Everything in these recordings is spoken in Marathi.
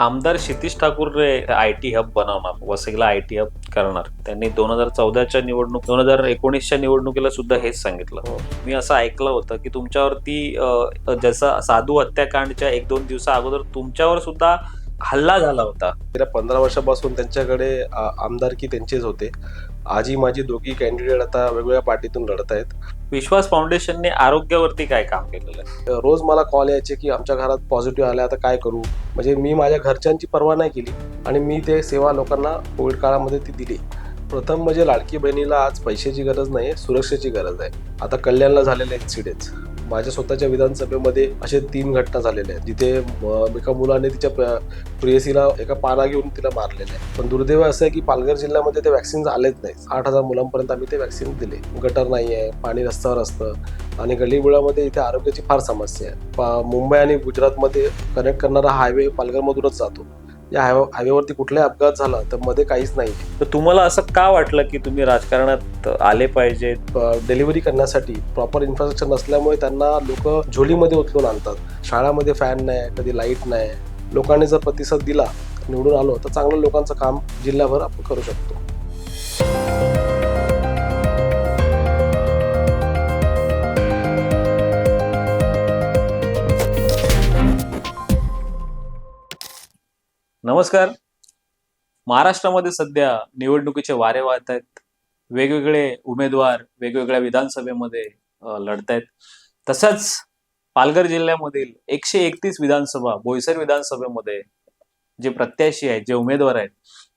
आमदार Kshitish Thakur I T hub बनवणार वसईला आय टी हब करणार. त्यांनी दोन हजार चौदाच्या निवडणूक दोन हजार एकोणीसच्या निवडणुकीला सुद्धा हेच सांगितलं. मी असं ऐकलं होतं की तुमच्यावरती जसं साधू हत्याकांडच्या एक दोन दिवसा अगोदर तुमच्यावर सुद्धा हल्ला झाला होता. गेल्या पंधरा वर्षापासून त्यांच्याकडे आमदारकी त्यांचेच होते. आजी माझी दोघी कॅन्डिडेट आता वेगवेगळ्या पार्टीतून लढत आहेत. विश्वास फाउंडेशनने आरोग्यावरती काय काम केलेलं आहे? रोज मला कॉल यायचे की आमच्या घरात पॉझिटिव्ह आले आता काय करू? म्हणजे मी माझ्या घरच्यांची पर्वा नाही केली आणि मी ते सेवा लोकांना कोविड काळामध्ये ती दिली. प्रथम म्हणजे लाडकी बहिणीला आज पैशाची गरज नाही सुरक्षेची गरज आहे. आता कल्याणला झालेले इन्सिडेंट्स माझ्या स्वतःच्या विधानसभेमध्ये असे तीन घटना झालेल्या आहेत. जिथे एका मुलाने तिच्या प्रियसीला प्रेयसीला एका पाना घेऊन तिला मारलेलं आहे. पण दुर्दैव असं आहे की पालघर जिल्ह्यामध्ये ते वॅक्सिन आलेच नाही आठ हजार मुलांपर्यंत आम्ही ते वॅक्सिन दिले. गटर नाही आहे पाणी रस्त्यावर असतं आणि गल्लीबुळामध्ये इथे आरोग्याची फार समस्या आहे. मुंबई आणि गुजरातमध्ये कनेक्ट करणारा हायवे पालघरमधूनच जातो. या हायवे हायवेवरती कुठलाही अपघात झाला तर मध्ये काहीच नाही. तर तुम्हाला असं का वाटलं की तुम्ही राजकारणात आले पाहिजे? डिलिव्हरी करण्यासाठी प्रॉपर इन्फ्रास्ट्रक्चर नसल्यामुळे त्यांना लोक झोलीमध्ये उचलून आणतात. शाळामध्ये फॅन नाही कधी लाइट नाही. लोकांनी जर प्रतिसाद दिला निवडून आलो तर चांगलं लोकांचं काम जिल्ह्याभर आपण करू शकतो. नमस्कार. महाराष्ट्रामध्ये सध्या निवडणुकीचे वारे वाहत आहेत. वेगवेगळे उमेदवार वेगवेगळ्या विधानसभेमध्ये लढत आहेत तसंच पालघर जिल्ह्यामधील एकशे एकतीस विधानसभा बोईसर विधानसभेमध्ये जे प्रत्याशी आहेत जे उमेदवार आहेत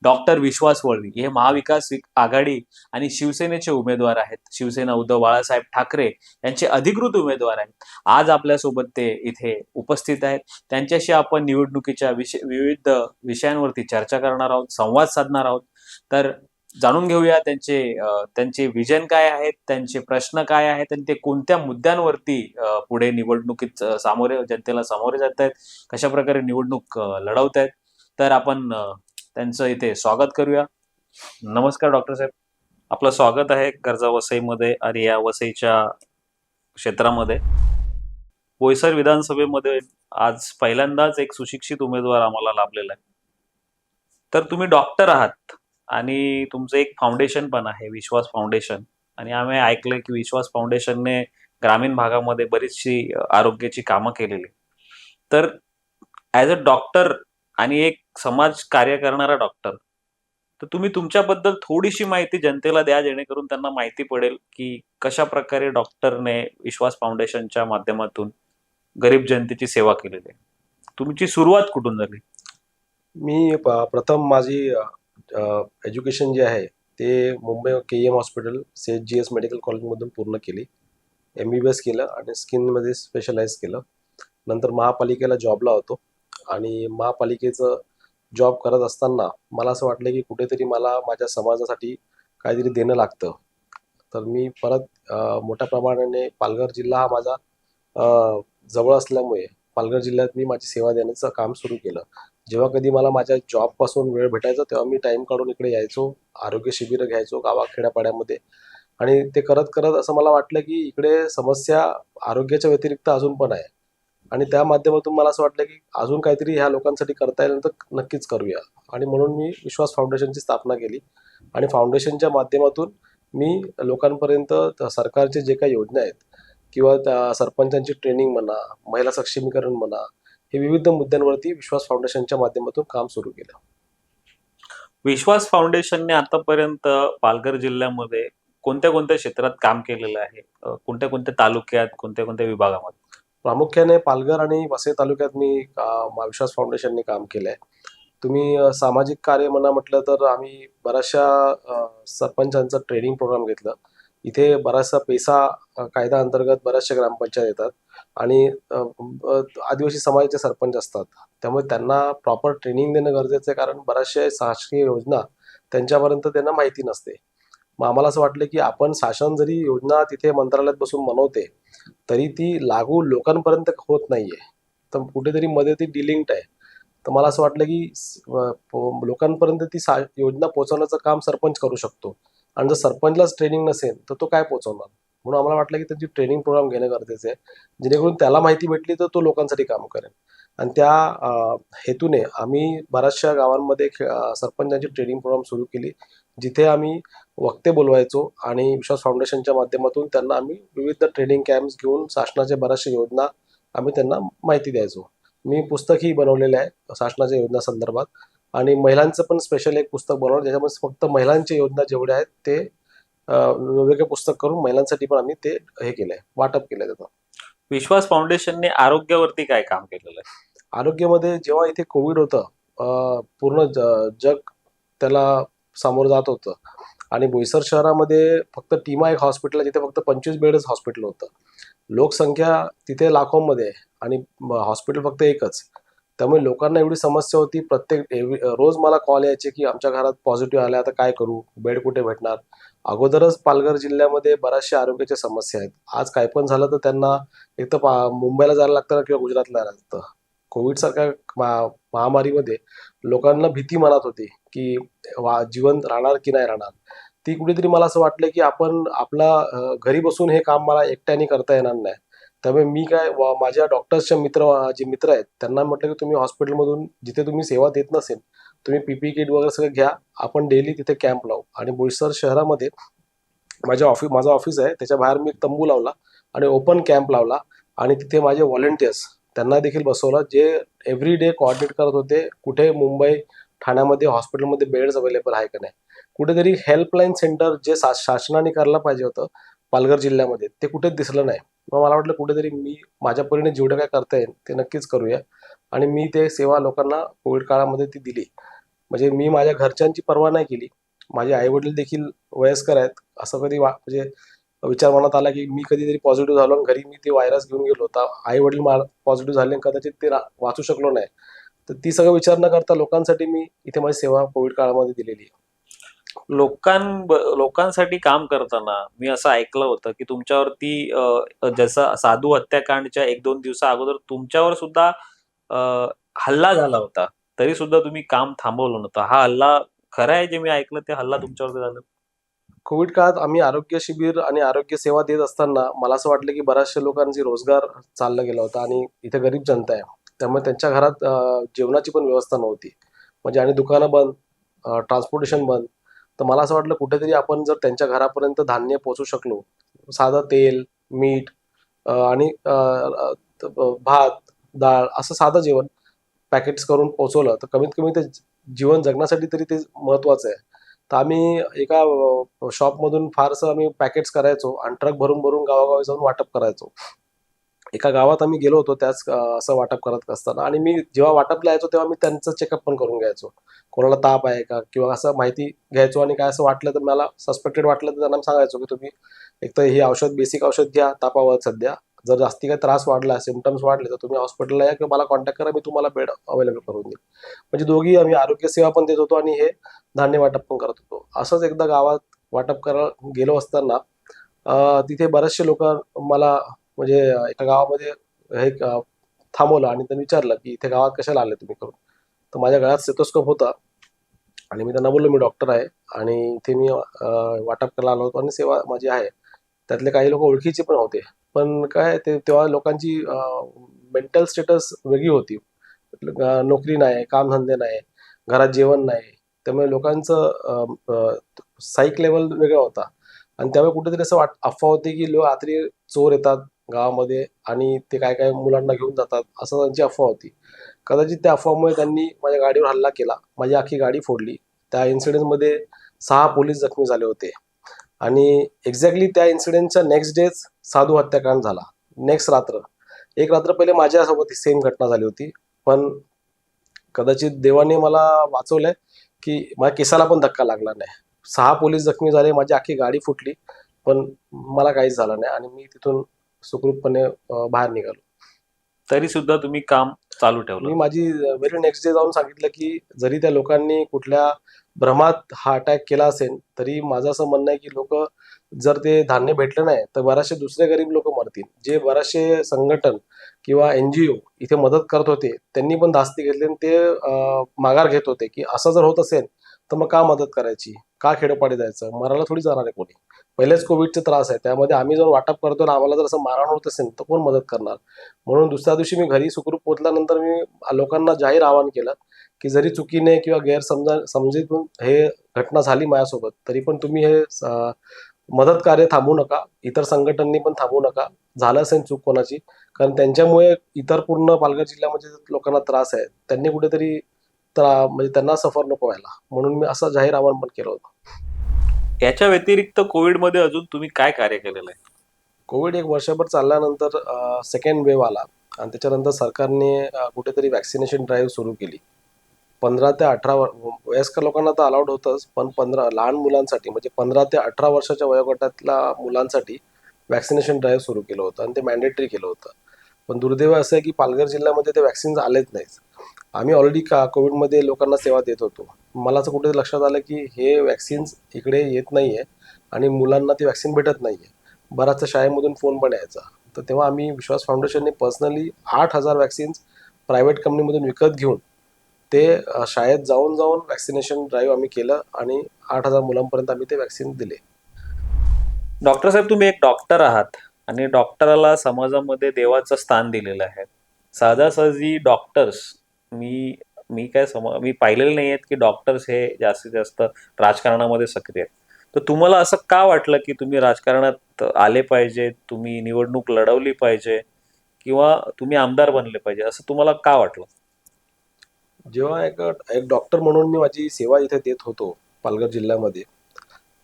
डॉक्टर विश्वास वळवी हे महाविकास विक- आघाडी आणि शिवसेनेचे उमेदवार आहेत. शिवसेना उद्धव बाळासाहेब ठाकरे यांचे अधिकृत उमेदवार आहेत. आज आपल्यासोबत ते इथे उपस्थित आहेत. त्यांच्याशी आपण निवडणुकीच्या विषय विविध विषयांवरती चर्चा करणार आहोत संवाद साधणार आहोत. तर जाणून घेऊया त्यांचे त्यांचे विजन काय आहेत त्यांचे प्रश्न काय आहेत आणि ते कोणत्या मुद्द्यांवरती पुढे निवडणुकीत सामोरे जनतेला सामोरे जात आहेत कशा प्रकारे निवडणूक लढवत आहेत तर आपण त्यांचं इथे स्वागत करूया. नमस्कार डॉक्टर साहेब. आपलं स्वागत आहे कर्जा वसईमध्ये आणि या वसईच्या क्षेत्रामध्ये. बोईसर विधानसभेमध्ये आज पहिल्यांदाच एक सुशिक्षित उमेदवार आम्हाला लाभलेला आहे. तर तुम्ही डॉक्टर आहात आणि तुमचं एक फाउंडेशन पण आहे विश्वास फाउंडेशन. आणि आम्ही ऐकलंय की विश्वास फाउंडेशनने ग्रामीण भागामध्ये बरीचशी आरोग्याची कामं केलेली तर ॲज अ डॉक्टर आणि एक समाज कार्य करणारा डॉक्टर तर तुम्ही तुमच्याबद्दल थोडीशी माहिती जनतेला द्या जेणेकरून त्यांना माहिती पडेल की कशा प्रकारे डॉक्टरने विश्वास फाउंडेशनच्या माध्यमातून गरीब जनतेची सेवा केलेली आहे. तुमची सुरुवात कुठून झाली? मी प्रथम माझी एज्युकेशन जे आहे ते Mumbai K M hospital Seth G S medical कॉलेजमधून पूर्ण केली. एम बी बी एस केलं आणि स्किनमध्ये स्पेशलाइज केलं. नंतर महापालिकेला जॉबला होतो आणि महापालिकेचं जॉब करत असताना मला असं वाटलं की कुठेतरी मला माझ्या समाजासाठी काहीतरी देणं लागतं. तर मी परत मोठ्या प्रमाणाने पालघर जिल्हा हा माझा जवळ असल्यामुळे पालघर जिल्ह्यात मी माझी सेवा देण्याचं काम सुरू केलं. जेव्हा कधी मला माझ्या जॉबपासून वेळ भेटायचा तेव्हा मी टाइम काढून इकडे यायचो आरोग्य शिबिरं घ्यायचो गावाखेड्यापाड्यामध्ये आणि ते करत करत असं मला वाटलं की इकडे समस्या आरोग्याच्या व्यतिरिक्त अजून पण आहे. आणि त्या माध्यमातून मला असं वाटलं की अजून काहीतरी ह्या लोकांसाठी करता येईल तर नक्कीच करूया. आणि म्हणून मी विश्वास फाउंडेशनची स्थापना केली. आणि फाउंडेशनच्या माध्यमातून मी लोकांपर्यंत सरकारचे जे काही योजना आहेत किंवा त्या सरपंचांची ट्रेनिंग म्हणा महिला सक्षमीकरण म्हणा हे विविध मुद्द्यांवरती विश्वास फाउंडेशनच्या माध्यमातून काम सुरू केलं. विश्वास फाउंडेशनने आतापर्यंत पालघर जिल्ह्यामध्ये कोणत्या कोणत्या क्षेत्रात काम केलेलं आहे? कोणत्या कोणत्या तालुक्यात कोणत्या कोणत्या विभागामध्ये? प्रामुख्याने पालघर आणि वसई तालुक्यात मी महाविश्वास फाउंडेशनने काम केलं आहे तुम्ही सामाजिक कार्य म्हणा म्हटलं तर आम्ही बऱ्याचशा सरपंचांचं ट्रेनिंग प्रोग्राम घेतलं. इथे बराचसा पैसा कायदा अंतर्गत बऱ्याचशा ग्रामपंचायत येतात आणि आदिवासी समाजाचे सरपंच असतात. त्यामुळे त्यांना प्रॉपर ट्रेनिंग देणं गरजेचं आहे कारण बऱ्याचशा शासकीय योजना त्यांच्यापर्यंत त्यांना माहिती नसते. मग आम्हाला असं वाटलं की आपण शासन जरी योजना तिथे मंत्रालयात बसून बनवते तरी ती लागू लोकांपर्यंत होत नाहीये. तर कुठेतरी मध्ये ती डिलिंक्ट आहे. तर मला असं वाटलं की लोकांपर्यंत ती सा योजना पोहोचवण्याचं काम सरपंच करू शकतो. आणि जर सरपंचलाच ट्रेनिंग नसेल तर तो काय पोहोचवणार? म्हणून आम्हाला वाटलं की त्यांची ट्रेनिंग प्रोग्राम घेणं गरजेचं आहे. जेणेकरून त्याला माहिती भेटली तर तो लोकांसाठी काम करेल. आणि त्या हेतूने आम्ही बऱ्याचशा गावांमध्ये सरपंचांची ट्रेनिंग प्रोग्राम सुरू केली. जिथे आम्ही वक्ते बोलवायचो आणि विश्वास फाउंडेशनच्या माध्यमातून त्यांना आम्ही विविध ट्रेनिंग कॅम्प्स घेऊन शासनाच्या बऱ्याचशा योजना आम्ही त्यांना माहिती द्यायचो. मी पुस्तकही बनवलेलं आहे शासनाच्या योजना संदर्भात आणि महिलांचं पण स्पेशल एक पुस्तक बनवलं ज्याच्यामध्ये फक्त महिलांच्या योजना जेवढ्या आहेत ते वेगवेगळे पुस्तक करून महिलांसाठी पण आम्ही ते हे केलंय वाटप केलंय त्याचं. विश्वास फाउंडेशनने आरोग्यावरती काय काम केलेलं आहे? आरोग्यामध्ये जेव्हा इथे कोविड होतं पूर्ण जग त्याला सामोरं जात होतं. आणि बोईसर शहरामध्ये फक्त टीमा एक हॉस्पिटल आहे जिथे फक्त पंचवीस बेडच हॉस्पिटल होतं. लोकसंख्या तिथे लाखोंमध्ये आहे आणि हॉस्पिटल फक्त एकच. त्यामुळे लोकांना एवढी समस्या होती प्रत्येक रोज मला कॉल यायचे की आमच्या घरात पॉझिटिव्ह आल्या आता काय करू? बेड कुठे भेटणार? अगोदरच पालघर जिल्ह्यामध्ये बऱ्याचशा आरोग्याच्या समस्या आहेत. आज काय पण झालं तर त्यांना एक तर पा- मुंबईला जायला लागतं किंवा गुजरातला जायला लागतं. कोविड सारख्या महामारीमध्ये लोकांना भीती मनात होती. की वा जीवन राहणार की नाही राहणार? ती कुठेतरी मला असं वाटलं की आपण आपला घरी बसून हे काम मला एकट्याने करता येणार नाही. त्यामुळे मी काय माझ्या डॉक्टर्सच्या मित्र जे मित्र आहेत त्यांना म्हटलं की तुम्ही हॉस्पिटलमधून जिथे तुम्ही सेवा देत नसेल तुम्ही पीपी किट वगैरे सगळं घ्या आपण डेली तिथे कॅम्प लावू. आणि बोईसर शहरामध्ये माझ्या ऑफिस माझा ऑफिस आहे त्याच्या बाहेर मी एक तंबू लावला आणि ओपन कॅम्प लावला आणि तिथे माझे व्हॉलेंटियर्स त्यांना देखील बसवलं जे एव्हरी डे कॉर्डिनेट करत होते कुठे मुंबई ठाण्यामध्ये हॉस्पिटलमध्ये बेड्स अवेलेबल आहे का नाही? कुठेतरी हेल्पलाईन सेंटर जे शा शासनाने करायला पाहिजे होतं पालघर जिल्ह्यामध्ये ते कुठेच दिसलं नाही. मग मला वाटलं कुठेतरी मी माझ्या परीने जेवढं काय करता येईल ते नक्कीच करूया. आणि मी ते सेवा लोकांना कोविड काळामध्ये ती दिली. म्हणजे मी माझ्या घरच्यांची पर्वा नाही केली. माझे आई वडील देखील वयस्कर आहेत. असं कधी वा म्हणजे विचार मनात आला की मी कधीतरी पॉझिटिव्ह झालो आणि घरी मी ते व्हायरस घेऊन गेलो होता. आई वडील पॉझिटिव्ह झाले आणि कदाचित ते वाचू शकलो नाही. तर ती सगळं विचार न करता लोकांसाठी मी इथे माझी सेवा कोविड काळामध्ये दिलेली आहे. लोकां लोकांसाठी काम करताना मी असं ऐकलं होतं की तुमच्यावरती जसं साधू हत्याकांडच्या एक दोन दिवसा अगोदर तुमच्यावर सुद्धा हल्ला झाला होता. तरी सुद्धा तुम्ही काम थांबवलं नव्हतं. हा हल्ला खरं आहे जे मी ऐकलं ते हल्ला तुमच्यावरती झाला? कोविड काळात आम्ही आरोग्य शिबिर आणि आरोग्य सेवा देत असताना मला असं वाटलं की बऱ्याचशा लोकांची रोजगार चालला गेला होता आणि इथे गरीब जनता आहे. त्यामुळे त्यांच्या घरात जेवणाची पण व्यवस्था नव्हती. म्हणजे आणि दुकानं बंद ट्रान्सपोर्टेशन बंद. तर मला असं वाटलं कुठेतरी आपण जर त्यांच्या घरापर्यंत धान्य पोचू शकलो साधं तेल मीठ आणि भात डाळ असं साधं जेवण पॅकेट्स करून पोचवलं तर कमीत कमी ते जीवन जगण्यासाठी तरी ते महत्वाचं आहे. तर आम्ही एका शॉपमधून फारसं आम्ही पॅकेट्स करायचो आणि ट्रक भरून भरून गावागावी जाऊन वाटप करायचो. एका गावात आम्ही गेलो होतो त्याच असं वाटप करत असताना. आणि मी जेव्हा वाटपला यायचो तेव्हा मी त्यांचं चेकअप पण करून घ्यायचो. कोणाला ताप आहे का? किंवा असं माहिती घ्यायचो आणि काय असं वाटलं तर मला सस्पेक्टेड वाटलं तर त्यांना सांगायचो की तुम्ही एक तर हे औषध बेसिक औषध घ्या तापावर सध्या. जर जास्ती काही त्रास वाढला सिमटम्स वाढले तर तुम्ही हॉस्पिटलला या किंवा मला कॉन्टॅक्ट करा मी तुम्हाला बेड अवेलेबल करून देईन म्हणजे दोघी आम्ही आरोग्य सेवा पण देत होतो आणि हे धान्य वाटप पण करत होतो. असंच एकदा गावात वाटप करायला गेलो असताना तिथे बरेचसे लोक मला म्हणजे एका गावामध्ये हे थांबवलं आणि त्यांनी विचारलं की इथे गावात कशाला आले तुम्ही करून? तर माझ्या गळ्यात स्टेथोस्कोप होता आणि मी त्यांना बोललो मी डॉक्टर आहे. आणि इथे मी वाटप करायला आलो होतो आणि सेवा माझी आहे. त्यातले काही लोक ओळखीचे पण होते. पण काय ते तेव्हा लोकांची मेंटल स्टेटस वेगळी होती. नोकरी नाही कामधंदे नाही घरात जेवण नाही. त्यामुळे लोकांचं साईक लेवल वेगळा होता. आणि त्यामुळे कुठेतरी असं वाट अफवा होती की लोक रात्री चोर येतात गावामध्ये आणि ते काय काय मुलांना घेऊन जातात असं त्यांची अफवा होती. कदाचित त्या अफवामुळे त्यांनी माझ्या गाडीवर हल्ला केला माझी अख्खी गाडी फोडली. त्या इन्सिडेंटमध्ये सहा पोलीस जखमी झाले होते. आणि एक्झॅक्टली त्या इन्सिडेंटच्या नेक्स्ट डेच साधू हत्याकांड झाला. नेक्स्ट रात्र. एक रात्र पहिले माझ्यासोबत सेम घटना झाली होती. पण कदाचित देवाने मला वाचवलंय की माझ्या केसाला पण धक्का लागला नाही. सहा पोलीस जखमी झाले माझी अख्खी गाडी फुटली. पण मला काहीच झालं नाही. आणि मी तिथून सुखरूपपणे बाहेर निघालो. तरी सुद्धा तुम्ही काम चालू ठेवलं. मी माझी व्हेरी नेक्स्ट डे जाऊन सांगितलं की जरी त्या लोकांनी कुठल्या भ्रमात हा अटॅक केला असेल तरी माझं असं म्हणणं आहे की लोक जर ते धान्य भेटलं नाही तर बरेचसे दुसरे गरीब लोक मरतील. जे बरेचसे संघटन किंवा एनजीओ इथे मदत करत होते त्यांनी पण धास्ती घेतली आणि ते माघार घेत होते की असं जर होत असेल तर मग का मदत करायची? का खेडोपाडी जायचं? मराला थोडी जाणार आहे कोणी. पहिलेच कोविडचे त्रास आहे. त्यामध्ये आम्ही जर वाटप करतो आणि आम्हाला जर असं मारहाण होत असेल तर कोण मदत करणार? म्हणून दुसऱ्या दिवशी मी घरी सुखरूप पोहोचल्यानंतर मी लोकांना जाहीर आवाहन केलं की जरी चुकीने किंवा गैरसमजा समजीतून हे घटना झाली माझ्यासोबत तरी पण तुम्ही हे मदत कार्य थांबू नका. इतर संघटनांनी पण थांबू नका. झालं असेल चूक कोणाची? कारण त्यांच्यामुळे इतर पूर्ण पालघर जिल्ह्यामध्ये लोकांना त्रास आहे त्यांनी कुठेतरी त्रा म्हणजे त्यांना सफर नको व्हायला. म्हणून मी असं जाहीर आवाहन पण केलं होतं. याच्या व्यतिरिक्त कोविडमध्ये अजून तुम्ही काय कार्य केलेलं आहे? कोविड एक वर्षभर चालल्यानंतर सेकंड वेव्ह आला. आणि त्याच्यानंतर सरकारने कुठेतरी वॅक्सिनेशन ड्राईव्ह सुरू केली. पंधरा ते अठरा वयस्कर लोकांना तर अलाउड होतंच पण पंधरा लहान मुलांसाठी म्हणजे पंधरा ते अठरा वर्षाच्या वयोगटातल्या मुलांसाठी वॅक्सिनेशन ड्राईव्ह सुरू केलं होतं. आणि ते मॅन्डेटरी केलं होतं. पण दुर्दैव असं आहे की पालघर जिल्ह्यामध्ये ते वॅक्सिन्स आलेच नाहीत. आम्ही ऑलरेडी का कोविडमध्ये लोकांना सेवा देत होतो. मला असं कुठे लक्षात आलं की हे वॅक्सिन्स इकडे येत नाही आहे आणि मुलांना ती वॅक्सिन भेटत नाही आहे बराचसा शाळेमधून फोन पण यायचा. तर तेव्हा आम्ही विश्वास फाउंडेशनने पर्सनली आठ हजार वॅक्सिन्स प्रायव्हेट कंपनीमधून विकत घेऊन ते शाळेत जाऊन जाऊन वॅक्सिनेशन ड्राईव्ह आम्ही केलं आणि आठ हजार मुलांपर्यंत आम्ही ते वॅक्सिन दिले. डॉक्टर साहेब तुम्ही एक डॉक्टर आहात. आणि डॉक्टराला समाजामध्ये देवाचं स्थान दिलेलं आहे. सहजासहजी डॉक्टर्स मी मी काय सम मी पाहिलेले नाही आहेत की डॉक्टर्स हे जास्तीत जास्त राजकारणामध्ये सक्रिय आहेत. तर तुम्हाला असं का वाटलं की तुम्ही राजकारणात आले पाहिजे तुम्ही निवडणूक लढवली पाहिजे किंवा तुम्ही आमदार बनले पाहिजे असं तुम्हाला का वाटलं? जेव्हा एक एक डॉक्टर म्हणून मी माझी सेवा इथे देत होतो पालघर जिल्ह्यामध्ये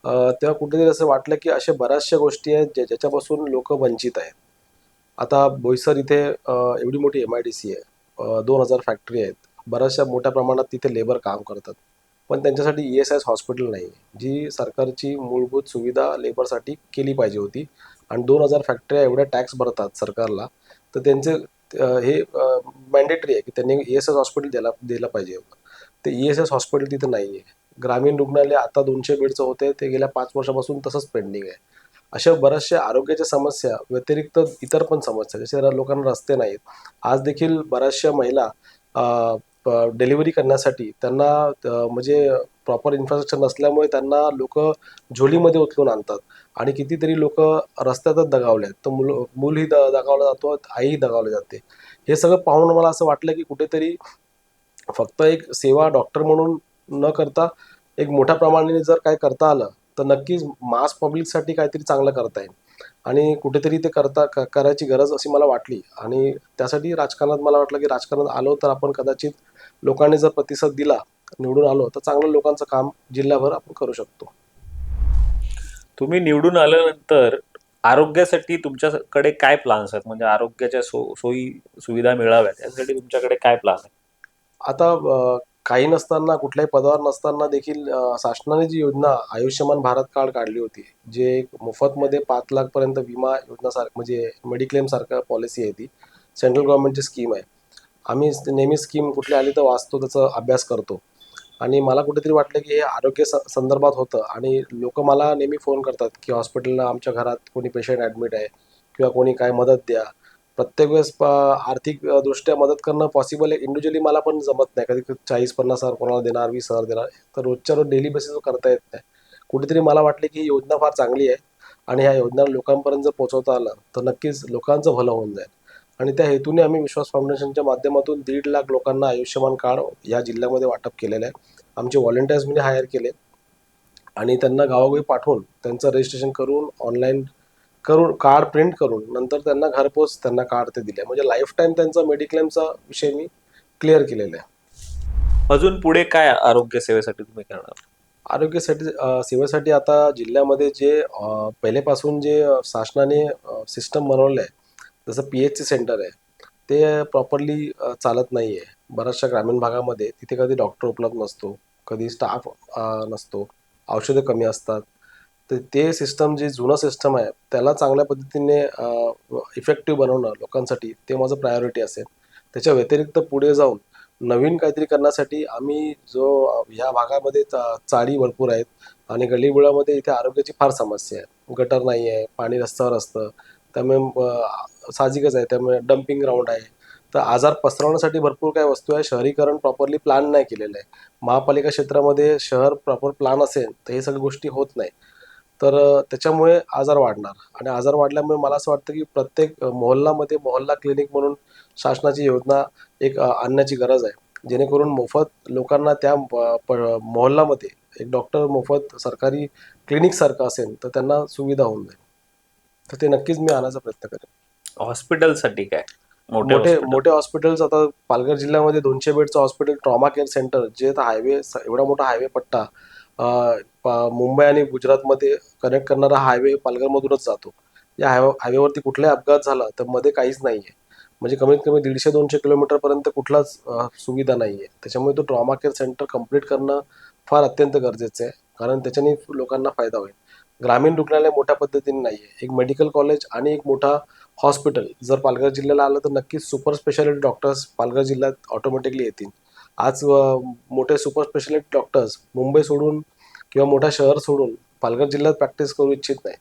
तेव्हा कुठेतरी असं वाटलं की अशा बऱ्याचशा गोष्टी आहेत ज्या ज्याच्यापासून लोक वंचित आहेत. आता बोईसर इथे एवढी मोठी एम आय डी सी आहे. दोन हजार फॅक्टरी आहेत. बऱ्याचशा मोठ्या प्रमाणात तिथे लेबर काम करतात. पण त्यांच्यासाठी ई एस एस हॉस्पिटल नाही आहे जी सरकारची मूलभूत सुविधा लेबरसाठी केली पाहिजे होती. आणि दोन हजार फॅक्टऱ्या एवढ्या टॅक्स भरतात सरकारला. तर त्यांचे हे मॅन्डेटरी आहे की त्यांनी ई एस एस हॉस्पिटल द्यायला दिलं पाहिजे. होतं ते ई एस एस हॉस्पिटल तिथे नाही आहे ग्रामीण रुग्णालय आता दोनशे बेडचं होते ते गेल्या पाच वर्षापासून तसंच पेंडिंग आहे. अशा बऱ्याचशा आरोग्याच्या समस्या व्यतिरिक्त इतर पण समस्या जसे लोकांना रस्ते नाहीत. आज देखील बऱ्याचशा महिला डिलिव्हरी करण्यासाठी त्यांना म्हणजे प्रॉपर इन्फ्रास्ट्रक्चर नसल्यामुळे त्यांना लोक झोलीमध्ये उचलून आणतात. आणि कितीतरी लोक रस्त्यातच दगावले आहेत तर मुल मूलही द दगावला जातो आईही दगावली जाते. हे सगळं पाहून मला असं वाटलं की कुठेतरी फक्त एक सेवा डॉक्टर म्हणून न करता एक मोठ्या प्रमाणाने जर काय करता आलं तर नक्कीच मास पब्लिकसाठी काहीतरी चांगलं करता येईल. आणि कुठेतरी ते करता क- करायची गरज अशी मला वाटली. आणि त्यासाठी राजकारणात मला वाटलं की राजकारणात आलो तर आपण कदाचित लोकांनी जर प्रतिसाद दिला निवडून आलो तर चांगलं लोकांचं काम जिल्हाभर आपण करू शकतो. तुम्ही निवडून आल्यानंतर आरोग्यासाठी तुमच्याकडे काय प्लान्स आहेत? म्हणजे आरोग्याच्या सो सोयी सुविधा मिळाव्यात. यासाठी तुमच्याकडे काय प्लान आहे आता काही नसताना कुठल्याही पदावर नसताना देखील शासनाने जी योजना आयुष्यमान भारत कार्ड काढली होती जे एक मोफतमध्ये पाच लाख पर्यंत विमा योजनासारखं म्हणजे मेडिक्लेम सारखं पॉलिसी आहे ती सेंट्रल गव्हर्नमेंटची स्कीम आहे. आम्ही नेहमी स्कीम कुठली आली तर वाचतो त्याचा अभ्यास करतो. आणि मला कुठेतरी वाटलं की हे आरोग्य स- संदर्भात होतं आणि लोक मला नेहमी फोन करतात की हॉस्पिटलला आमच्या घरात कोणी पेशंट ॲडमिट आहे किंवा कोणी काय मदत द्या. प्रत्येक वेळेस प- आर्थिक दृष्ट्या मदत करणं पॉसिबल आहे. इंडिव्हिज्युअली मला पण जमत नाही. कधी चाळीस पन्नास हजार कोणाला देणार वीस हजार देणार तर रोजच्या रोज डेली बेसिसवर करता येत नाही. कुठेतरी मला वाटले की ही योजना फार चांगली आहे आणि ह्या योजना लोकांपर्यंत जर पोहोचवता आलं तर नक्कीच लोकांचं भलं होऊन जाईल. आणि त्या हेतूने आम्ही विश्वास फाउंडेशनच्या माध्यमातून दीड लाख लोकांना आयुष्यमान कार्ड या जिल्ह्यामध्ये वाटप केलेलं आहे. आमचे व्हॉलेंटियर्स म्हणजे हायर केले. आणि त्यांना गावागावी पाठवून त्यांचं रजिस्ट्रेशन करून ऑनलाईन करून कार्ड प्रिंट करून नंतर त्यांना घरपोच त्यांना कार्ड ते दिले. म्हणजे लाईफ टाईम त्यांचा मेडिक्लेमचा विषय मी क्लिअर केलेला आहे. अजून पुढे काय आरोग्य सेवेसाठी तुम्ही करणार? आरोग्यासाठी सेवेसाठी आता जिल्ह्यामध्ये जे पहिलेपासून जे शासनाने सिस्टम बनवलं आहे जसं पी एच सी सेंटर आहे ते प्रॉपरली चालत नाही आहे बऱ्याचशा ग्रामीण भागामध्ये तिथे कधी डॉक्टर उपलब्ध नसतो कधी स्टाफ नसतो औषधं कमी असतात तर ते सिस्टम जे जुनं सिस्टम आहे त्याला चांगल्या पद्धतीने इफेक्टिव्ह बनवणं लोकांसाठी ते माझं प्रायोरिटी असेल. त्याच्या व्यतिरिक्त पुढे जाऊन नवीन काहीतरी करण्यासाठी आम्ही जो ह्या भागामध्ये चा- चाळी भरपूर आहेत आणि गलीबुळामध्ये इथे आरोग्याची फार समस्या आहे. गटर नाही आहे पाणी रस्त्यावर असतं. त्यामुळे साहजिकच आहे. त्यामुळे डम्पिंग ग्राउंड आहे. तर आजार पसरवण्यासाठी भरपूर काही वस्तू आहे. शहरीकरण प्रॉपरली प्लॅन नाही केलेलं आहे. महापालिका क्षेत्रामध्ये शहर प्रॉपर प्लॅन असेल तर हे सगळ्या गोष्टी होत नाही. तर त्याच्यामुळे आजार वाढणार. आणि आजार वाढल्यामुळे मला असं वाटतं की प्रत्येक मोहल्लामध्ये मोहल्ला क्लिनिक म्हणून शासनाची योजना एक आणण्याची गरज आहे. जेणेकरून मोफत लोकांना त्या प- मोहल्लामध्ये एक डॉक्टर मोफत सरकारी क्लिनिक सारखं असेल तर त्यांना सुविधा होऊन जाईल. तर ते नक्कीच मी आणायचा प्रयत्न करेन. हॉस्पिटलसाठी काय? मोठे मोठे हॉस्पिटल्स आता पालघर जिल्ह्यामध्ये दोनशे बेडचं हॉस्पिटल ट्रॉमा केअर सेंटर जे आता हायवे एवढा मोठा हायवे पट्टा मुंबई आणि गुजरातमध्ये कनेक्ट करणारा हायवे पालघरमधूनच जातो. या हायवे हायवेवरती कुठलाही अपघात झाला तर मध्ये काहीच नाही आहे म्हणजे कमीत कमी दीडशे दोनशे किलोमीटरपर्यंत कुठलाच सुविधा नाही आहे त्याच्यामुळे तो ट्रॉमा केअर सेंटर कंप्लीट करणं फार अत्यंत गरजेचं आहे. कारण त्याच्याने लोकांना फायदा होईल. ग्रामीण रुग्णालय मोठ्या पद्धतीने नाही आहे एक मेडिकल कॉलेज आणि एक मोठा हॉस्पिटल जर पालघर जिल्ह्याला आलं तर नक्कीच सुपर स्पेशालिटी डॉक्टर्स पालघर जिल्ह्यात ऑटोमॅटिकली येतील. आज मोठे सुपर स्पेशालिटी डॉक्टर्स मुंबई सोडून किंवा मोठा शहर सोडून पालघर जिल्ह्यात प्रॅक्टिस करू इच्छित नाही.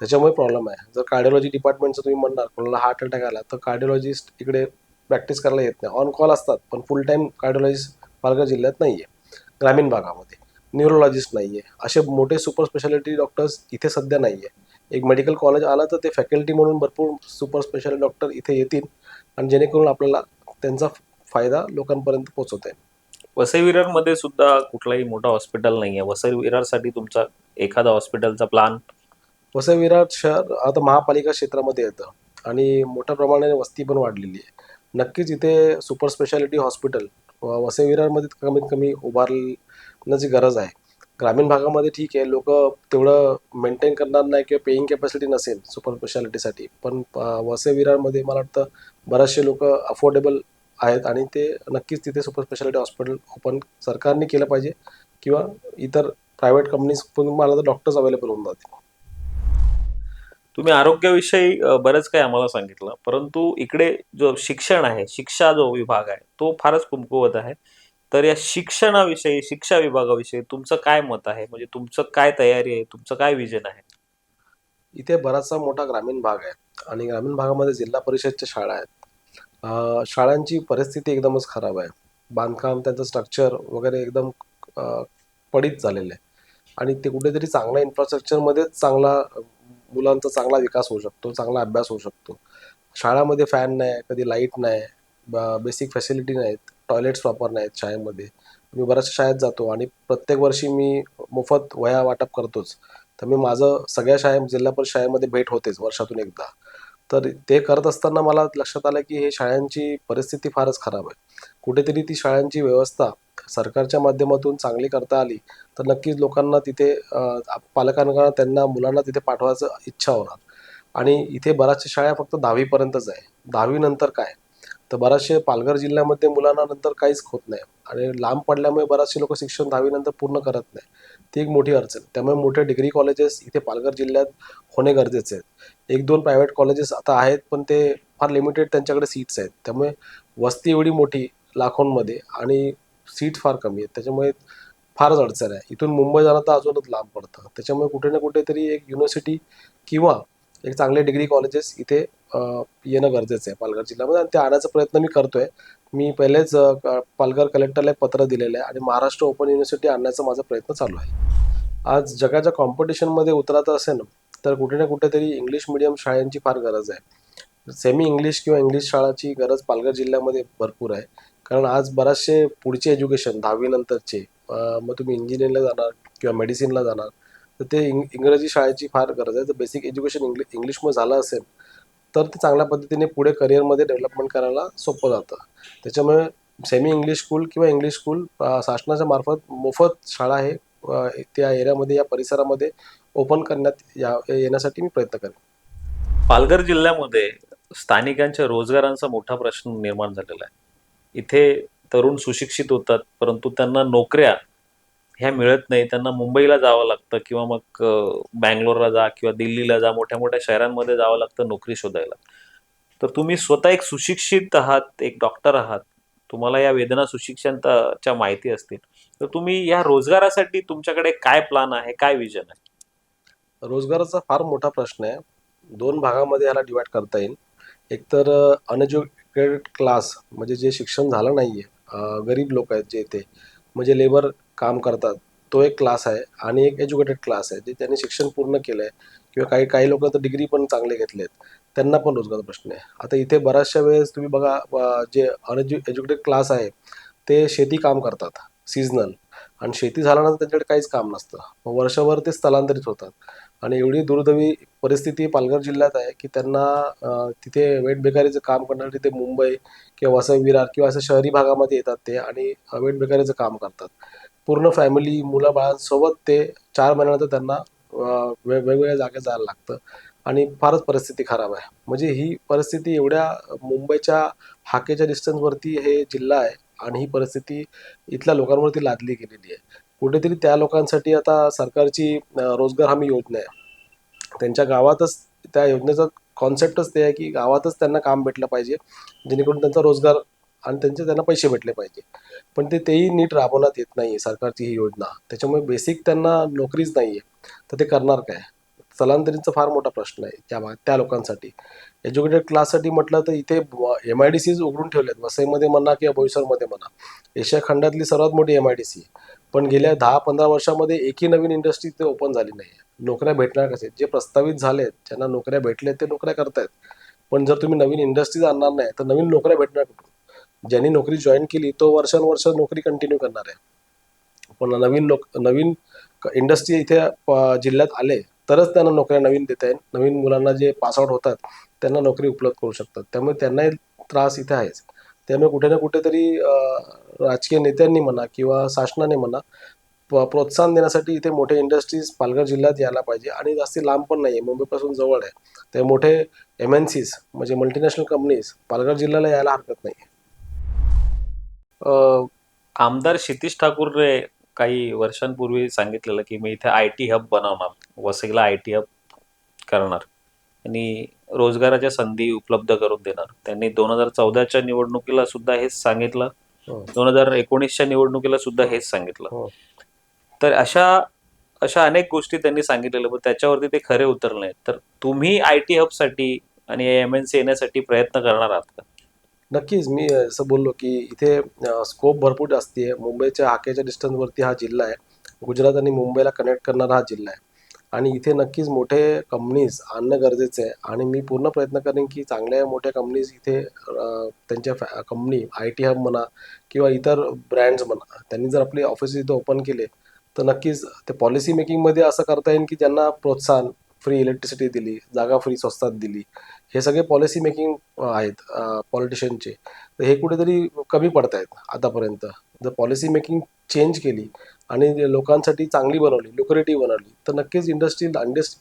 त्याच्यामुळे प्रॉब्लेम आहे. जर कार्डिओलॉजी डिपार्टमेंटचं तुम्ही म्हणणार कोणाला हार्ट अटॅक आला तर कार्डिओलॉजिस्ट इकडे प्रॅक्टिस करायला येत नाही. ऑन कॉल असतात पण फुल टाईम कार्डिओलॉजिस्ट पालघर जिल्ह्यात नाही आहे ग्रामीण भागामध्ये. न्यूरोलॉजिस्ट नाही आहे असे मोठे सुपर स्पेशालिटी डॉक्टर्स इथे सध्या नाही आहे एक मेडिकल कॉलेज आलं तर ते फॅकल्टी म्हणून भरपूर सुपर स्पेशालिटी डॉक्टर इथे येतील. आणि जेणेकरून आपल्याला त्यांचा फायदा लोकांपर्यंत पोहोचवता. येईल वसई विरारमध्ये सुद्धा कुठलाही मोठा हॉस्पिटल नाहीये. वसई विरारसाठी तुमचा एखादा हॉस्पिटलचा प्लान वसई विरार शहर आता महापालिका क्षेत्रामध्ये येतं. आणि मोठ्या प्रमाणाने वस्ती पण वाढलेली आहे. नक्कीच इथे सुपर स्पेशालिटी हॉस्पिटल वसई विरारमध्ये कमीत कमी उभारण्याची गरज आहे. ग्रामीण भागामध्ये ठीक आहे. लोक तेवढं मेंटेन करणार नाही किंवा पेईंग कॅपॅसिटी नसेल सुपर स्पेशालिटीसाठी पण वसई विरारमध्ये मला वाटतं बरेचसे लोक अफोर्डेबल आहेत आणि ते नक्कीच तिथे सुपर स्पेशालिटी हॉस्पिटल ओपन सरकारने केलं पाहिजे किंवा इतर प्रायव्हेट कंपनीज पण मला तर डॉक्टर्स अवेलेबल होऊन जातील. तुम्ही आरोग्याविषयी बरंच काही आम्हाला सांगितलं परंतु इकडे जो शिक्षण आहे शिक्षा जो विभाग आहे तो फारच कुमकुवत आहे. तर या शिक्षणाविषयी शिक्षा विभागाविषयी तुमचं काय मत आहे? म्हणजे तुमचं काय तयारी आहे? तुमचं काय विजन आहे? इथे बराचसा मोठा ग्रामीण भाग आहे आणि ग्रामीण भागामध्ये जिल्हा परिषदच्या शाळा आहेत. शाळांची परिस्थिती एकदमच खराब आहे. बांधकाम त्यांचं स्ट्रक्चर वगैरे एकदम पडीत झालेलं आहे. आणि ते कुठेतरी चांगल्या इन्फ्रास्ट्रक्चरमध्येच चांगला मुलांचा चांगला विकास होऊ शकतो चांगला अभ्यास होऊ शकतो. शाळामध्ये फॅन नाही कधी लाइट नाही बेसिक फॅसिलिटी नाहीत टॉयलेट्स प्रॉपर नाहीत शाळेमध्ये. मी बऱ्याचशा शाळेत जातो आणि प्रत्येक वर्षी मी मोफत वह्या वाटप करतोच. तर मी माझं सगळ्या शाळे जिल्हा परिषद शाळेमध्ये भेट होतेच वर्षातून एकदा. तर ते करत असताना मला लक्षात आलं की हे शाळांची परिस्थिती फारच खराब आहे. कुठेतरी ती शाळांची व्यवस्था सरकारच्या माध्यमातून चांगली करता आली तर नक्कीच लोकांना तिथे पालकांना त्यांना मुलांना तिथे पाठवायचं इच्छा होणार. आणि इथे बऱ्याचशा शाळा फक्त दहावीपर्यंतच आहे. दहावीनंतर काय? तर बऱ्याचशे पालघर जिल्ह्यामध्ये मुलांना नंतर काहीच होत नाही. आणि लांब पडल्यामुळे बरेचसे लोक शिक्षण दहावीनंतर पूर्ण करत नाही. ती एक मोठी अडचण. त्यामुळे मोठे डिग्री कॉलेजेस इथे पालघर जिल्ह्यात होणे गरजेचे आहेत. एक दोन प्रायव्हेट कॉलेजेस आता आहेत पण ते फार लिमिटेड त्यांच्याकडे सीट्स आहेत. त्यामुळे वस्ती एवढी मोठी लाखोंमध्ये आणि सीट फार कमी आहेत. त्याच्यामुळे फारच अडचण आहे. इथून मुंबई जाणं तर अजूनच लांब पडतं. त्याच्यामुळे कुठे ना कुठेतरी एक युनिव्हर्सिटी किंवा एक चांगले डिग्री कॉलेजेस इथे येणं गरजेचं आहे पालघर जिल्ह्यामध्ये. आणि ते आणायचा प्रयत्न मी करतोय. मी पहिलेच पालघर कलेक्टरला एक पत्र दिलेलं आहे आणि महाराष्ट्र ओपन युनिव्हर्सिटी आणण्याचा माझा प्रयत्न चालू आहे. आज जगाच्या कॉम्पिटिशनमध्ये उतरायचं असेल तर कुठे ना कुठेतरी इंग्लिश मिडियम शाळांची फार गरज आहे. सेमी इंग्लिश किंवा इंग्लिश शाळाची गरज पालघर जिल्ह्यामध्ये भरपूर आहे. कारण आज बराचसे पुढचे एज्युकेशन दहावीनंतरचे मग तुम्ही इंजिनिअरिंगला जाणार किंवा मेडिसिनला जाणार. तर ते इंग इंग्रजी शाळेची फार गरज आहे. जर बेसिक एज्युकेशन इंग्लिश इंग्लिशमध्ये झालं असेल तर ते चांगल्या पद्धतीने पुढे करिअरमध्ये डेव्हलपमेंट करायला सोपं जातं. त्याच्यामुळे सेमी इंग्लिश स्कूल किंवा इंग्लिश स्कूल शासनाच्या मार्फत मोफत शाळा आहे त्या एरियामध्ये या परिसरामध्ये ओपन करण्यात या येण्यासाठी मी प्रयत्न करेन. पालघर जिल्ह्यामध्ये स्थानिकांच्या रोजगारांचा मोठा प्रश्न निर्माण झालेला आहे. इथे तरुण सुशिक्षित होतात परंतु त्यांना नोकऱ्या ह्या मिळत नाही. त्यांना मुंबईला जावं लागतं किंवा मग बँगलोरला जा किंवा दिल्लीला जा. मोठ्या मोठ्या शहरांमध्ये जावं लागतं नोकरी शोधायला. तर तुम्ही स्वतः एक सुशिक्षित आहात एक डॉक्टर आहात. तुम्हाला या वेदना सुशिक्षणाच्या माहिती असतील. तर तुम्ही या रोजगारासाठी तुमच्याकडे काय प्लान आहे? काय विजन आहे? रोजगाराचा फार मोठा प्रश्न आहे. दोन भागामध्ये याला डिवाइड करता येईल. एक तर अनएज्युकेटेड क्लास म्हणजे जे शिक्षण झालं नाहीये आहे गरीब लोक आहेत जे इथे. म्हणजे लेबर काम करतात. तो एक क्लास आहे आणि एक एज्युकेटेड क्लास आहे. जे त्यांनी शिक्षण पूर्ण केलं आहे किंवा काही काही लोक तर डिग्री पण चांगले घेतलेत. त्यांना पण रोजगार प्रश्न आहे. आता इथे बऱ्याचशा वेळेस तुम्ही बघा जे अनएज्यु एज्युकेटेड क्लास आहे ते शेती काम करतात सीझनल आणि शेती झाल्यानंतर त्यांच्याकडे काहीच काम नसतं. मग वर्षभर ते स्थलांतरित होतात. आणि एवढी दुर्दैवी परिस्थिती पालघर जिल्ह्यात आहे की त्यांना तिथे वेट बेकारीचं काम करण्यासाठी ते मुंबई किंवा वसई विरार किंवा असं शहरी भागामध्ये येतात ते आणि वेट बेकारीचं काम करतात. पूर्ण फॅमिली मुलाबाळांसोबत ते चार महिन्यानंतर त्यांना वेगवेगळ्या जागेत जायला लागतं. आणि फारच परिस्थिती खराब आहे. म्हणजे ही परिस्थिती एवढ्या मुंबईच्या हाकेच्या डिस्टन्सवरती हे जिल्हा आहे आणि ही परिस्थिती इथल्या लोकांवरती लादली गेलेली आहे. कुठेतरी त्या लोकांसाठी आता सरकारची रोजगार हमी योजना आहे. त्यांच्या गावातच त्या योजनेचा कॉन्सेप्टच ते आहे की गावातच त्यांना काम भेटलं पाहिजे. जेणेकरून त्यांचा रोजगार आणि त्यांचे त्यांना पैसे भेटले पाहिजे. पण ते तेही नीट राबवण्यात येत नाही सरकारची ही योजना. त्याच्यामुळे बेसिक त्यांना नोकरीच नाही आहे तर ते करणार काय? स्थलांतरींचा फार मोठा प्रश्न आहे त्या भाग त्या लोकांसाठी. एज्युकेटेड क्लाससाठी म्हटलं तर इथे एम आय डी सीज उघडून ठेवल्यात वसईमध्ये म्हणा किंवा भविष्यामध्ये म्हणा. एशिया खंडातली सर्वात मोठी एम आय डी सी पण गेल्या दहा पंधरा वर्षामध्ये एकही नवीन इंडस्ट्री ते ओपन झाली नाही नोकऱ्या भेटणार कसे? जे प्रस्तावित झालेत ज्यांना नोकऱ्या भेटल्या ते नोकऱ्या करतायत. पण जर तुम्ही नवीन इंडस्ट्रीज आणणार नाही तर नवीन नोकऱ्या भेटणार कुठून? ज्यांनी नोकरी जॉईन केली तो वर्षानुवर्ष नोकरी कंटिन्यू करणार आहे. पण नवीन लोक नवीन इंडस्ट्री इथे जिल्ह्यात आले तरच त्यांना नोकऱ्या नवीन देता येईल. नवीन मुलांना जे पासआउट होतात त्यांना नोकरी उपलब्ध करू शकतात. त्यामुळे त्यांनाही त्रास इथे आहेच. त्यामुळे कुठे ना कुठेतरी राजकीय नेत्यांनी म्हणा किंवा शासनाने म्हणा प्रोत्साहन देण्यासाठी इथे मोठे इंडस्ट्रीज पालघर जिल्ह्यात यायला पाहिजे. आणि जास्ती लांब पण नाही आहे मुंबईपासून जवळ आहे. ते मोठे एम एन सीज म्हणजे मल्टीनॅशनल कंपनीज पालघर जिल्ह्याला यायला हरकत नाही अ, आमदार क्षितिश ठाकूरने काही वर्षांपूर्वी सांगितलेलं की मी इथे आय टी हब बनवणार वसईला आय टी हब करणार आणि रोजगाराच्या संधी उपलब्ध करून देणार त्यांनी दोन हजार चौदाच्या निवडणुकीला सुद्धा हेच सांगितलं हो. दोन हजार एकोणीसच्या निवडणुकीला सुद्धा हेच सांगितलं हो. तर अशा अशा अनेक गोष्टी त्यांनी सांगितलेल्या पण त्याच्यावरती ते खरे उतरले नाहीत. तर तुम्ही आय टी हबसाठी आणि एम एन सी येण्यासाठी प्रयत्न करणार आहात का नक्कीच मी असं बोललो की इथे स्कोप भरपूर जास्ती आहे. मुंबईच्या हाकेच्या डिस्टन्सवरती हा जिल्हा आहे. गुजरात आणि मुंबईला कनेक्ट करणारा हा जिल्हा आहे. आणि इथे नक्कीच मोठे कंपनीज आणणं गरजेचं आहे. आणि मी पूर्ण प्रयत्न करेन की चांगल्या मोठ्या कंपनीज इथे त्यांच्या फॅ कंपनी आय टी हब म्हणा किंवा इतर ब्रँड्स म्हणा त्यांनी जर आपले ऑफिस इथे ओपन केले तर नक्कीच ते पॉलिसी मेकिंगमध्ये असं करता येईल की ज्यांना प्रोत्साहन फ्री इलेक्ट्रिसिटी दिली जागा फ्री स्वस्तात दिली हे सगळे पॉलिसी मेकिंग आहेत पॉलिटिशियनचे तर हे कुठेतरी कमी पडत आहेत आतापर्यंत. जर पॉलिसी मेकिंग चेंज केली आणि लोकांसाठी चांगली बनवली लुक्रेटिव्ह बनवली तर नक्कीच इंडस्ट्री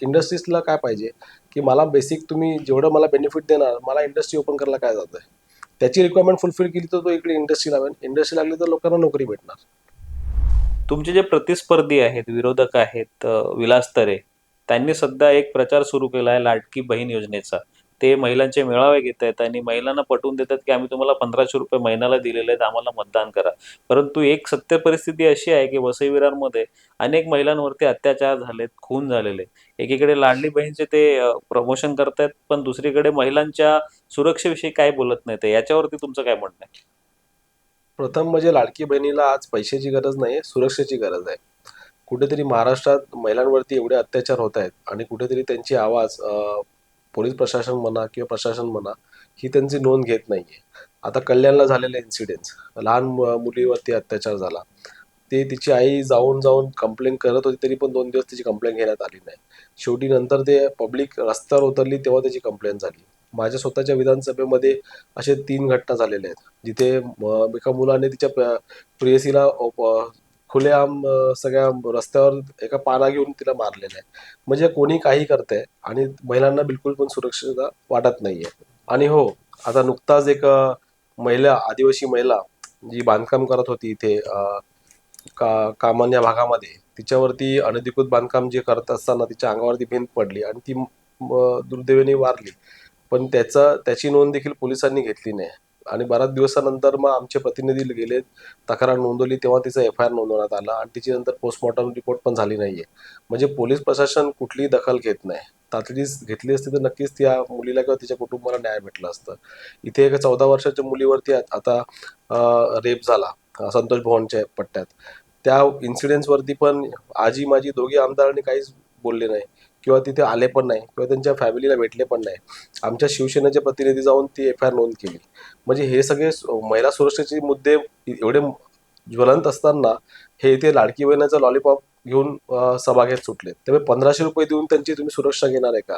इंडस्ट्रीजला काय पाहिजे? की मला बेसिक तुम्ही जेवढं मला बेनिफिट देणार मला इंडस्ट्री ओपन करायला काय जातं आहे त्याची रिक्वायरमेंट फुलफिल केली तर तो इकडे इंडस्ट्री लावेल इंडस्ट्री लागली तर लोकांना नोकरी भेटणार. तुमचे जे प्रतिस्पर्धी आहेत विरोधक आहेत विलास तरे त्यांनी सध्या एक प्रचार सुरू केला आहे लाडकी बहीण योजनेचा. ते महिलांचे मेळावे घेत आहेत आणि महिलांना पटवून देतात की आम्ही तुम्हाला पंधराशे रुपये महिन्याला दिलेले आहेत आम्हाला मतदान करा. परंतु एक सत्य परिस्थिती अशी आहे की वसईविरांमध्ये अनेक महिलांवरती अत्याचार झालेत खून झालेले एकीकडे लाडली बहीणचे ते प्रमोशन करतायत पण दुसरीकडे महिलांच्या सुरक्षेविषयी काय बोलत नाही ते? याच्यावरती तुमचं काय म्हणणं आहे? प्रथम म्हणजे लाडकी बहिणीला आज पैशाची गरज नाही सुरक्षेची गरज आहे. कुठेतरी महाराष्ट्रात महिलांवरती एवढे अत्याचार होत आहेत आणि कुठेतरी त्यांची आवाज पोलीस प्रशासन म्हणा किंवा प्रशासन म्हणा ही त्यांची नोंद घेत नाही आहे आता कल्याणला झालेले इन्सिडेंट्स लहान मु- मुलीवरती अत्याचार झाला. ते तिची आई जाऊन जाऊन कंप्लेंट करत होती तरी पण दोन दिवस तिची कंप्लेंट घेण्यात आली नाही. शेवटी नंतर ते पब्लिक रस्त्यावर उतरली तेव्हा त्याची कंप्लेंट झाली. माझ्या स्वतःच्या विधानसभेमध्ये असे तीन घटना झालेल्या आहेत. जिथे म- एका मुलाने तिच्या प्रेयसीला खुलेआम सगळ्या रस्त्यावर एका पाना घेऊन तिला मारलेलं आहे. म्हणजे कोणी काही करतंय आणि महिलांना बिलकुल पण सुरक्षितता वाटत नाहीये. आणि हो आता नुकताच एक महिला आदिवासी महिला जी बांधकाम करत होती इथे का कामान या भागामध्ये तिच्यावरती अनधिकृत बांधकाम जे करत असताना तिच्या अंगावरती भिंत पडली आणि ती दुर्दैवाने वारली. पण त्याचा त्याची नोंद देखील पोलिसांनी घेतली नाही. आणि बऱ्याच दिवसानंतर मग आमचे प्रतिनिधी गेले तक्रार नोंदवली तेव्हा तिचा एफ आय आर नोंदवण्यात आला आणि तिची नंतर पोस्टमॉर्टम रिपोर्ट पण झाली नाही आहे म्हणजे पोलीस प्रशासन कुठलीही दखल घेत नाही. तातडीच घेतली असती तर नक्कीच त्या मुलीला किंवा तिच्या कुटुंबाला न्याय भेटला असतं. इथे एका चौदा वर्षाच्या मुलीवरती आता रेप झाला संतोष भवनच्या पट्ट्यात. त्या इन्सिडेंट्सवरती पण आजी माझी दोघी आमदारांनी काहीच बोलले नाही. किंवा तिथे आले पण नाही किंवा त्यांच्या फॅमिलीला भेटले पण नाही. आमच्या शिवसेनेचे प्रतिनिधी जाऊन ती एफ आय आर नोंद केली. म्हणजे हे सगळे महिला सुरक्षेचे मुद्दे एवढे ज्वलंत असताना हे इथे लाडकी बहिणाचं लॉलीपॉप घेऊन सभा घेत सुटले. त्यामुळे पंधराशे रुपये देऊन त्यांची तुम्ही सुरक्षा घेणार आहे का?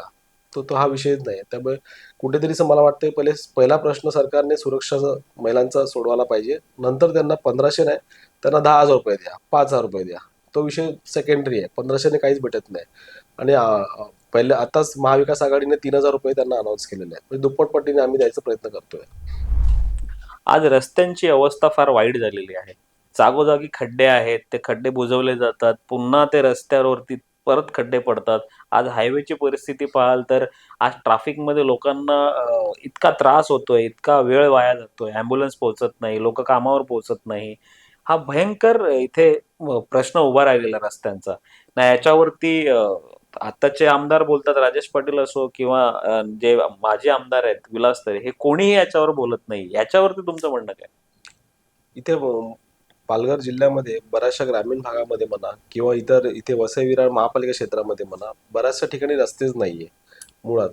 तो तो हा विषयच नाही. त्यामुळे कुठेतरी असं मला वाटतं पहिले पहिला प्रश्न सरकारने सुरक्षा महिलांचा सोडवायला पाहिजे. नंतर त्यांना पंधराशे नाही त्यांना दहा हजार रुपये द्या पाच हजार रुपये द्या. तो विषय सेकंडरी आहे. पंधराशेने काहीच भेटत नाही. आणि पहिले आताच महाविकास आघाडीने तीन हजार रुपये त्यांना अनाऊन्स केलेले आहेत. म्हणजे दुप्पट पटीने आम्ही द्यायचा प्रयत्न करतोय. आज रस्त्यांची अवस्था फार वाईट झालेली आहे. जागोजागी खड्डे आहेत ते खड्डे बुजवले जातात पुन्हा ते रस्त्यावरती परत खड्डे पडतात. आज हायवेची परिस्थिती पाहाल तर आज ट्रॅफिकमध्ये लोकांना इतका त्रास होतोय इतका वेळ वाया जातोय. ॲम्ब्युलन्स पोहोचत नाही लोक कामावर पोहोचत नाही. हा भयंकर इथे प्रश्न उभा राहिलेला रस्त्यांचा. ना याच्यावरती आताचे आमदार बोलतात राजेश पाटील असो किंवा जे माजी आमदार आहेत विलास तरे हे कोणीही याच्यावर बोलत नाही. याच्यावरती तुमचं म्हणणं काय? इथे पालघर जिल्ह्यामध्ये बऱ्याचशा ग्रामीण भागामध्ये म्हणा किंवा इतर इथे वसई विरार महापालिका क्षेत्रामध्ये म्हणा बऱ्याचशा ठिकाणी रस्तेच नाहीये मुळात.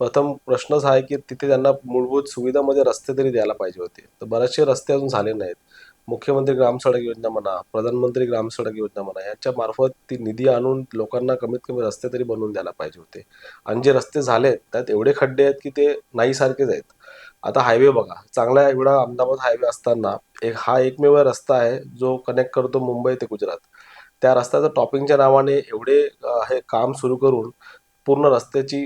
प्रथम प्रश्नच हा आहे की तिथे त्यांना मूलभूत सुविधामध्ये रस्ते तरी द्यायला पाहिजे होते. तर बरेचसे रस्ते अजून झाले नाहीत. मुख्यमंत्री ग्राम सडक योजना म्हणा प्रधानमंत्री ग्राम सडक योजना म्हणा याच्या मार्फत ती निधी आणून लोकांना कमीत कमी रस्ते तरी बनवून द्यायला पाहिजे होते. आणि जे रस्ते झालेत त्यात एवढे खड्डे आहेत की ते नाही सारखेच आहेत. आता हायवे बघा चांगला एवढा अहमदाबाद हायवे असताना एक हा एकमेव रस्ता आहे जो कनेक्ट करतो मुंबई ते गुजरात. त्या रस्त्याचं टॉपिंगच्या नावाने एवढे हे काम सुरू करून पूर्ण रस्त्याची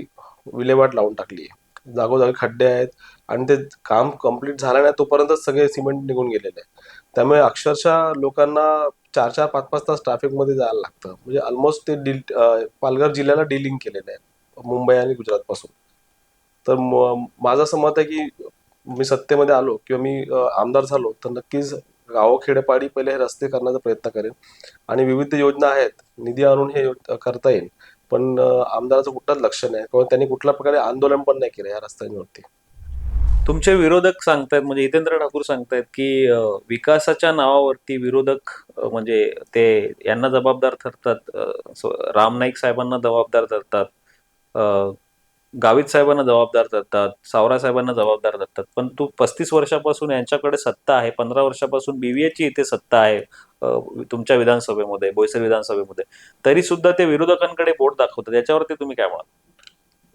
विल्हेवाट लावून टाकली आहे जागोजागी खड्डे आहेत आणि ते काम कंप्लीट झालं नाही तोपर्यंत सगळे सिमेंट निघून गेलेले आहे त्यामुळे अक्षरशः लोकांना चार चार पाच पाच तास ट्रॅफिकमध्ये जायला लागतं. म्हणजे ऑलमोस्ट ते डील पालघर जिल्ह्याला डिलिंक केलेलं आहे. मुंबई आणि गुजरातपासून तर म- माझं असं मत आहे की मी सत्तेमध्ये आलो किंवा मी आमदार झालो तर नक्कीच गावखेडेपाडी पहिले हे रस्ते करण्याचा प्रयत्न करेन. आणि विविध योजना आहेत. निधी आणून हे करता येईल. पण आमदाराचं कुठलंच लक्ष नाही. किंवा त्यांनी कुठल्या प्रकारे आंदोलन पण नाही केलं या रस्त्यांवरती. तुमचे विरोधक सांगतायत म्हणजे हितेंद्र ठाकूर सांगतायत की विकासाच्या नावावरती विरोधक म्हणजे ते यांना जबाबदार ठरतात राम नाईक साहेबांना जबाबदार धरतात गावित साहेबांना जबाबदार धरतात सावरा साहेबांना जबाबदार धरतात. पण तू पस्तीस वर्षापासून यांच्याकडे सत्ता आहे पंधरा वर्षापासून बीव्हीएची इथे सत्ता आहे तुमच्या विधानसभेमध्ये बोईसर विधानसभेमध्ये. तरी सुद्धा ते विरोधकांकडे बोट दाखवतात. याच्यावरती तुम्ही काय म्हणाल?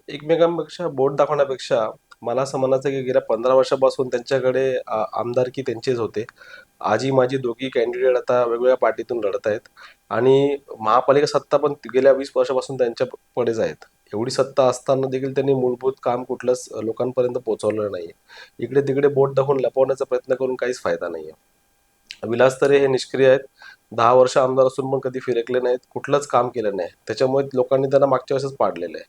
एकमेकांपेक्षा बोट दाखवण्यापेक्षा मला असं म्हणायचं की गेल्या पंधरा वर्षापासून त्यांच्याकडे आमदारकी त्यांचेच होते. आजी माझी दोघी कॅन्डिडेट आता वेगवेगळ्या पार्टीतून लढत आहेत. आणि महापालिका सत्ता पण गेल्या वीस वर्षापासून त्यांच्या पडेच आहेत. एवढी सत्ता असताना देखील त्यांनी मूलभूत काम कुठलंच लोकांपर्यंत पोहोचवलं नाही इकडे तिकडे बोट दाखवून लपवण्याचा प्रयत्न करून काहीच फायदा नाही विलास तरे हे निष्क्रिय आहेत. दहा वर्ष आमदार असून पण कधी फिरकले नाहीत. कुठलंच काम केलं नाही. त्याच्यामुळे लोकांनी त्यांना मागच्या वर्षच पाडलेलं आहे.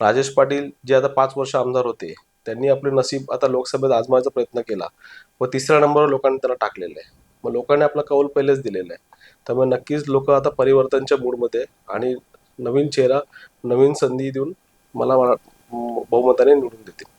राजेश पाटील जे आता पाच वर्ष आमदार होते त्यांनी आपले नसीब आता लोकसभेत आजमायचा प्रयत्न केला. व तिसऱ्या नंबरवर लोकांनी त्यांना टाकलेलं आहे. मग लोकांनी आपला कौल पहिलेच दिलेला आहे. त्यामुळे नक्कीच लोक आता परिवर्तनच्या मूडमध्ये आणि नवीन चेहरा नवीन संधी देऊन मला बहुमताने निवडून देतील.